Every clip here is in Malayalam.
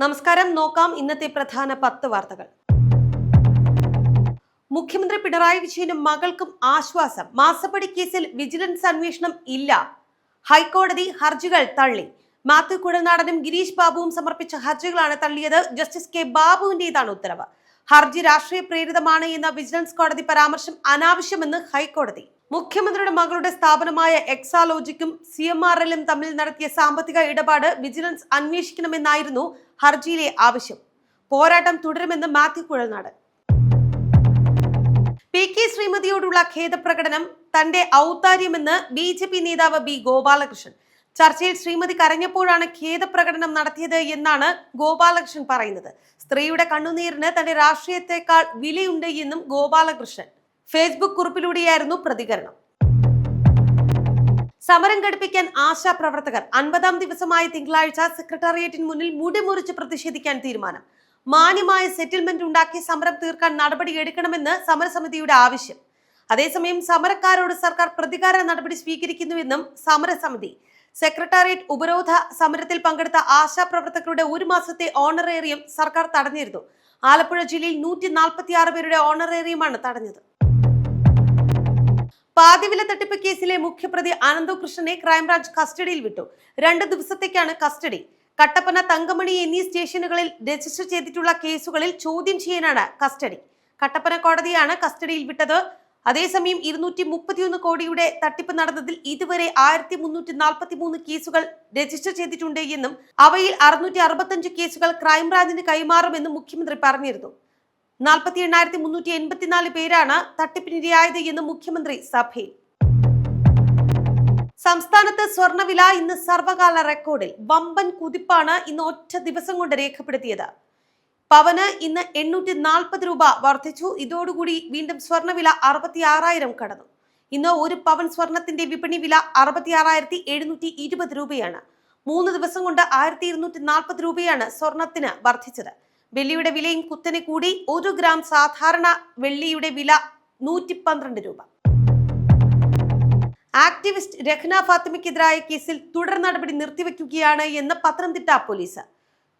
നമസ്കാരം. നോക്കാം ഇന്നത്തെ പ്രധാന പത്ത് വാർത്തകൾ. മുഖ്യമന്ത്രി പിണറായി വിജയനും മകൾക്കും ആശ്വാസം. മാസപ്പടി കേസിൽ വിജിലൻസ് അന്വേഷണം ഇല്ല. ഹൈക്കോടതി ഹർജികൾ തള്ളി. മാത്യു കുഴനാടനും ഗിരീഷ് ബാബുവും സമർപ്പിച്ച ഹർജികളാണ് തള്ളിയത്. ജസ്റ്റിസ് കെ ബാബുവിന്റേതാണ് ഉത്തരവ്. ഹർജി രാഷ്ട്രീയ പ്രേരിതമാണ് എന്ന വിജിലൻസ് കോടതി പരാമർശം അനാവശ്യമെന്ന് ഹൈക്കോടതി. മുഖ്യമന്ത്രിയുടെ മകളുടെ സ്ഥാപനമായ എക്സാലോജിക്കും സി എം ആർ എല്ലും തമ്മിൽ നടത്തിയ സാമ്പത്തിക ഇടപാട് വിജിലൻസ് അന്വേഷിക്കണമെന്നായിരുന്നു ഹർജിയിലെ ആവശ്യം. പോരാട്ടം തുടരുമെന്ന് മാത്യു കുഴൽനാട്. പി കെ ശ്രീമതിയോടുള്ള ഖേദപ്രകടനം തന്റെ ഔത്താര്യമെന്ന് ബി ജെ പി നേതാവ് ബി ഗോപാലകൃഷ്ണൻ. ചർച്ചയിൽ ശ്രീമതി കരഞ്ഞപ്പോഴാണ് ഖേദപ്രകടനം നടത്തിയത് എന്നാണ് ഗോപാലകൃഷ്ണൻ പറയുന്നത്. സ്ത്രീയുടെ കണ്ണുനീരിന് തന്റെ രാഷ്ട്രീയത്തെക്കാൾ വിലയുണ്ട് എന്നും ഗോപാലകൃഷ്ണൻ. ഫേസ്ബുക്ക് കുറിപ്പിലൂടെയായിരുന്നു പ്രതികരണം. സമരം ഘടിപ്പിക്കാൻ ആശാപ്രവർത്തകർ അൻപതാം ദിവസമായ തിങ്കളാഴ്ച സെക്രട്ടേറിയറ്റിന് മുന്നിൽ മുടിമുറിച്ച് പ്രതിഷേധിക്കാൻ തീരുമാനം. മാന്യമായ സെറ്റിൽമെന്റ് ഉണ്ടാക്കി സമരം തീർക്കാൻ നടപടി എടുക്കണമെന്ന് സമരസമിതിയുടെ ആവശ്യം. അതേസമയം സമരക്കാരോട് സർക്കാർ പ്രതികാര നടപടി സ്വീകരിക്കുന്നുവെന്നും സമരസമിതി സെക്രട്ടേറിയറ്റ് ഉപരോധ സമരത്തിൽ പങ്കെടുത്ത ആശാപ്രവർത്തകരുടെ ഒരു മാസത്തെ ഓണറേറിയം സർക്കാർ തടഞ്ഞിരുന്നു. ആലപ്പുഴ ജില്ലയിൽ നൂറ്റി നാൽപ്പത്തി ആറ് പേരുടെ ഓണറേറിയമാണ് തടഞ്ഞത്. പാതിവില തട്ടിപ്പ് കേസിലെ മുഖ്യപ്രതി അനന്തകൃഷ്ണനെ ക്രൈംബ്രാഞ്ച് കസ്റ്റഡിയിൽ വിട്ടു. രണ്ട് ദിവസത്തേക്കാണ് കസ്റ്റഡി. കട്ടപ്പന തങ്കമണി എന്നീ സ്റ്റേഷനുകളിൽ രജിസ്റ്റർ ചെയ്തിട്ടുള്ള കേസുകളിൽ ചോദ്യം ചെയ്യാനാണ് കസ്റ്റഡി. കട്ടപ്പന കോടതിയാണ് കസ്റ്റഡിയിൽ വിട്ടത്. അതേസമയം ഇരുന്നൂറ്റി മുപ്പത്തിയൊന്ന് കോടിയുടെ തട്ടിപ്പ് നടന്നതിൽ ഇതുവരെ ആയിരത്തി മുന്നൂറ്റി നാൽപ്പത്തി മൂന്ന് കേസുകൾ രജിസ്റ്റർ ചെയ്തിട്ടുണ്ട് എന്നും അവയിൽ അറുന്നൂറ്റി അറുപത്തഞ്ച് കേസുകൾ ക്രൈംബ്രാഞ്ചിന് കൈമാറുമെന്നും മുഖ്യമന്ത്രി പറഞ്ഞിരുന്നു. നാൽപ്പത്തി എണ്ണായിരത്തി മുന്നൂറ്റി എൺപത്തിനാല് പേരാണ് തട്ടിപ്പിനിരയായത് എന്ന് മുഖ്യമന്ത്രി സഭയിൽ. സംസ്ഥാനത്ത് സ്വർണവില ഇന്ന് സർവകാല റെക്കോർഡിൽ വമ്പൻ കുതിപ്പാണ് ഇന്ന് ഒറ്റ ദിവസം കൊണ്ട് രേഖപ്പെടുത്തിയത്. പവന് ഇന്ന് എണ്ണൂറ്റി നാൽപ്പത് രൂപ വർദ്ധിച്ചു. ഇതോടുകൂടി വീണ്ടും സ്വർണവില അറുപത്തി ആറായിരം കടന്നു. ഇന്ന് ഒരു പവൻ സ്വർണത്തിന്റെ വിപണി വില അറുപത്തി ആറായിരത്തി എഴുന്നൂറ്റി ഇരുപത് രൂപയാണ്. മൂന്ന് ദിവസം കൊണ്ട് ആയിരത്തി ഇരുന്നൂറ്റി നാൽപ്പത് രൂപയാണ് സ്വർണത്തിന് വർദ്ധിച്ചത്. വെള്ളിയുടെ വിലയും കുത്തനെ കൂടി. ഒരു ഗ്രാം സാധാരണ വെള്ളിയുടെ വില നൂറ്റി പന്ത്രണ്ട് രൂപ. ആക്ടിവിസ്റ്റ് രഹ്ന ഫാത്തിമയ്ക്കെതിരായ കേസിൽ തുടർ നടപടി നിർത്തിവെക്കുകയാണ് എന്ന് പത്തനംതിട്ട പോലീസ്.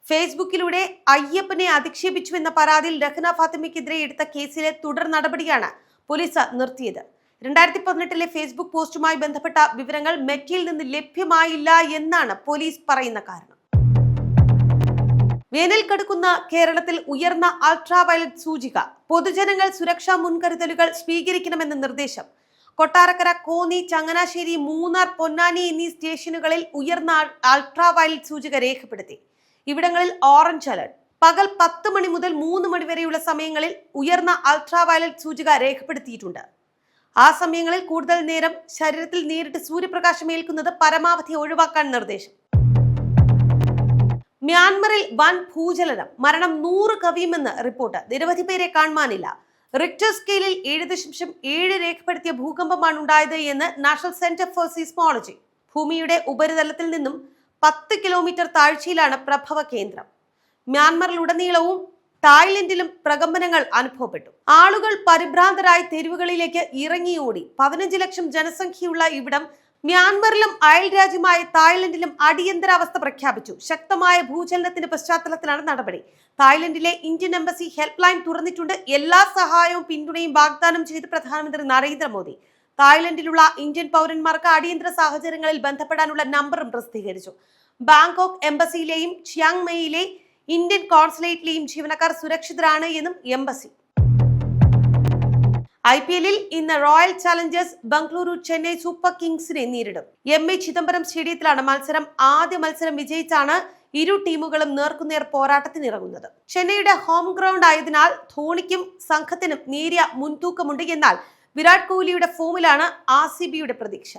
ഫേസ്ബുക്കിലൂടെ അയ്യപ്പനെ അധിക്ഷേപിച്ചുവെന്ന പരാതിയിൽ രഹ്ന ഫാത്തിമയ്ക്കെതിരെ എടുത്ത കേസിലെ തുടർ നടപടിയാണ് പോലീസ് നിർത്തിയത്. രണ്ടായിരത്തി പതിനെട്ടിലെ ഫേസ്ബുക്ക് പോസ്റ്റുമായി ബന്ധപ്പെട്ട വിവരങ്ങൾ മെറ്റയിൽ നിന്ന് ലഭ്യമായില്ല എന്നാണ് പോലീസ് പറയുന്ന കാരണം. വേനൽ കടുക്കുന്ന കേരളത്തിൽ ഉയർന്ന അൾട്രാ വയലറ്റ് സൂചിക. പൊതുജനങ്ങൾ സുരക്ഷാ മുൻകരുതലുകൾ സ്വീകരിക്കണമെന്ന നിർദ്ദേശം. കൊട്ടാരക്കര കോന്നി ചങ്ങനാശ്ശേരി മൂന്നാർ പൊന്നാനി എന്നീ സ്റ്റേഷനുകളിൽ ഉയർന്ന അൾട്രാ വയലറ്റ് സൂചിക രേഖപ്പെടുത്തി. ഇവിടങ്ങളിൽ ഓറഞ്ച് അലർട്ട് പകൽ പത്ത് മണി മുതൽ മൂന്ന് മണി വരെയുള്ള സമയങ്ങളിൽ ഉയർന്ന അൾട്രാ വയലറ്റ് സൂചിക രേഖപ്പെടുത്തിയിട്ടുണ്ട്. ആ സമയങ്ങളിൽ കൂടുതൽ നേരം ശരീരത്തിൽ നേരിട്ട് സൂര്യപ്രകാശം ഏൽക്കുന്നത് പരമാവധി ഒഴിവാക്കാൻ നിർദ്ദേശം. മ്യാൻമറിൽ വൻ ഭൂചലനം. മരണം നൂറ് കവിയുമെന്ന് റിപ്പോർട്ട്. നിരവധി പേരെ കാണുവാനില്ല. റിക്ടർ സ്കെയിലിൽ ഏഴ് ദശാംശം ഏഴ് രേഖപ്പെടുത്തിയ ഭൂകമ്പമാണ് ഉണ്ടായത് എന്ന് നാഷണൽ സെന്റർ ഫോർ സീസ്മോളജി. ഭൂമിയുടെ ഉപരിതലത്തിൽ നിന്നും പത്ത് കിലോമീറ്റർ താഴ്ചയിലാണ് പ്രഭവ കേന്ദ്രം. മ്യാൻമറിലുടനീളവും തായ്ലൻഡിലും പ്രകമ്പനങ്ങൾ അനുഭവപ്പെട്ടു. ആളുകൾ പരിഭ്രാന്തരായി തെരുവുകളിലേക്ക് ഇറങ്ങിയോടി. പതിനഞ്ച് ലക്ഷം ജനസംഖ്യയുള്ള ഇവിടം മ്യാൻമറിലും അയൽ രാജ്യമായ തായ്ലൻഡിലും അടിയന്തരാവസ്ഥ പ്രഖ്യാപിച്ചു. ശക്തമായ ഭൂചലനത്തിന്റെ പശ്ചാത്തലത്തിലാണ് നടപടി. തായ്ലൻഡിലെ ഇന്ത്യൻ എംബസി ഹെൽപ്പ് ലൈൻ തുറന്നിട്ടുണ്ട്. എല്ലാ സഹായവും പിന്തുണയും വാഗ്ദാനം ചെയ്ത് പ്രധാനമന്ത്രി നരേന്ദ്രമോദി. തായ്ലൻഡിലുള്ള ഇന്ത്യൻ പൗരന്മാർക്ക് അടിയന്തര സാഹചര്യങ്ങളിൽ ബന്ധപ്പെടാനുള്ള നമ്പറും പ്രസിദ്ധീകരിച്ചു. ബാങ്കോക്ക് എംബസിയിലെയും ചിയാങ് മെയിലെ ഇന്ത്യൻ കോൺസുലേറ്റിലെയും ജീവനക്കാർ സുരക്ഷിതരാണ് എന്നും എംബസി. ഐ പി എല്ലിൽ ഇന്ന് Royal Challengers Bengaluru Chennai Super കിങ്സിനെ നേരിടും. എം എ ചിദംബരം സ്റ്റേഡിയത്തിലാണ് മത്സരം. ആദ്യ മത്സരം വിജയിച്ചാണ് ഇരു ടീമുകളും നേർക്കുനേർ പോരാട്ടത്തിനിറങ്ങുന്നത്. ചെന്നൈയുടെ ഹോം ഗ്രൗണ്ട് ആയതിനാൽ ധോണിക്കും സംഘത്തിനും നേരിയ മുൻതൂക്കമുണ്ട്. എന്നാൽ വിരാട് കോഹ്ലിയുടെ ഫോമിലാണ് ആർ സി ബിയുടെ പ്രതീക്ഷ.